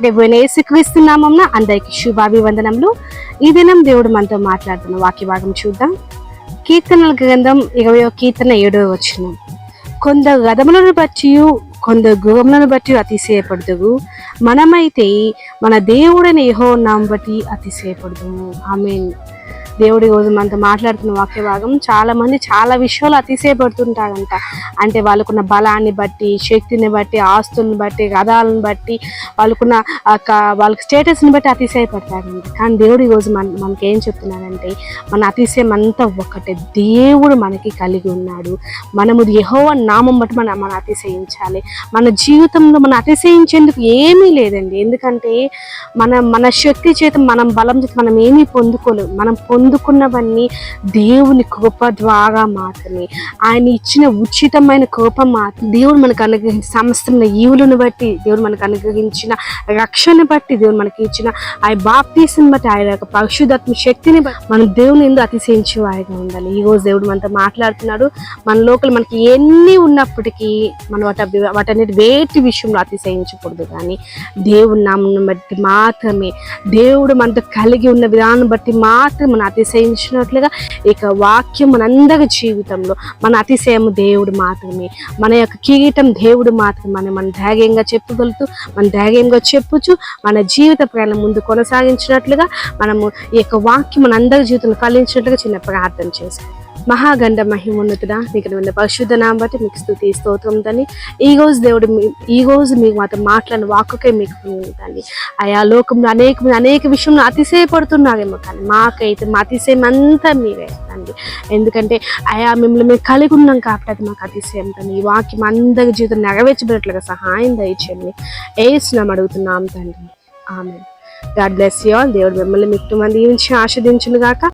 ప్రభు యేసుక్రీస్తున్నామన్న అందరికి శుభాభివందనములు. ఈ దినం దేవుడు మనతో మాట్లాడుతున్న వాక్య భాగం చూద్దాం. కీర్తనల గ్రంథం ఇరవై కీర్తన ఏడవ వచ్చిన కొందరు గదములను బట్టి కొందరు గృహములను బట్టి అతిశయపడదు మనమైతే మన దేవుడని యహో నాం బట్టి అతిశయపడదు ఆమె దేవుడి రోజు మనతో మాట్లాడుతున్న వాక్య భాగం చాలా మంది చాలా విషయాలు అతిశయపడుతుంటారంట. అంటే వాళ్ళకున్న బలాన్ని బట్టి శక్తిని బట్టి ఆస్తుల్ని బట్టి గదాలను బట్టి వాళ్ళకున్న ఆ వాళ్ళ స్టేటస్ని బట్టి అతిశయపడతారంట. కానీ దేవుడి రోజు మన మనకి ఏం చెప్తున్నాడంటే మన అతిశయం అంతా ఒకటే దేవుడు మనకి కలిగి ఉన్నాడు. మనము యహోవ నామం బట్టి మనం మనం అతిశయించాలి. మన జీవితంలో మనం అతిశయించేందుకు ఏమీ లేదండి. ఎందుకంటే మన మన శక్తి చేత మనం బలం చేత మనం ఏమీ పొందుకోలేము మనం పొందు అందుకున్నవన్నీ దేవుని కృప ద్వారా మాత్రమే. ఆయన ఇచ్చిన ఉచితమైన కృప మాత్రం దేవుడు మనకు అనుగ్రహించిన సమస్తమైన ఈవులను బట్టి దేవుడు మనకు అనుగ్రహించిన రక్షణ బట్టి దేవుడు మనకి ఇచ్చిన ఆ బాప్తీసం బట్టి ఆయన యొక్క పరిశుధాత్మ శక్తిని మనం దేవుని ఎందుకు అతిశయించే వారిగా ఉండాలి. ఈ రోజు దేవుడు మనతో మాట్లాడుతున్నాడు. మన లోకల్ మనకి ఎన్ని ఉన్నప్పటికీ మనం వాటి వాటన్నిటి వేటి విషయంలో అతిశయించకూడదు కానీ దేవుని నామం బట్టి మాత్రమే. దేవుడు మనతో కలిగి ఉన్న విధానం బట్టి మాత్రం మనం అతిశయించినట్లుగా ఇక వాక్యం మనందరి జీవితంలో మన అతిశయం దేవుడు మాత్రమే. మన యొక్క కిరీటం దేవుడు మాత్రమే. మనం ధైర్యంగా చెప్పగలుగుతూ మన ధైర్యంగా చెప్పుచు మన జీవిత ప్రయాణం ముందు కొనసాగించినట్లుగా మనము ఈ యొక్క వాక్యం మనందరి జీవితంలో ఫలించినట్లుగా చిన్న ప్రార్థన చేశాం మహాగండ మహిమోన్నతుడా నీకు ఉన్న పరిశుద్ధ నామం బట్టి మీకు స్థుతి స్తోత్రం తండ్రి. ఈ రోజు దేవుడు మీ- ఈ రోజు మీకు మాత్రం మాట్లాడిన వాక్కుకే మీకు తండ్రి. ఆయా లోకంలో అనేక అనేక విషయంలో అతిశయపడుతున్నారేమో కానీ మాకైతే మా అతిశయం అంతా మీరే తండ్రి. ఎందుకంటే ఆయా మిమ్మల్ని మేము కలిగి ఉన్నాం కాబట్టి అది మాకు అతిశయం తండ్రి. ఈ వాక్యం అందరి జీవితం నెరవేర్చబడినట్లుగా సహాయం దయచేయండి. ఏసునాం అడుగుతున్నాం తండ్రి. ఆమె గాడ్ బ్లెస్ యూ ఆల్. దేవుడు మిమ్మల్ని మిట్టు మంది ఆస్వాదించును గాక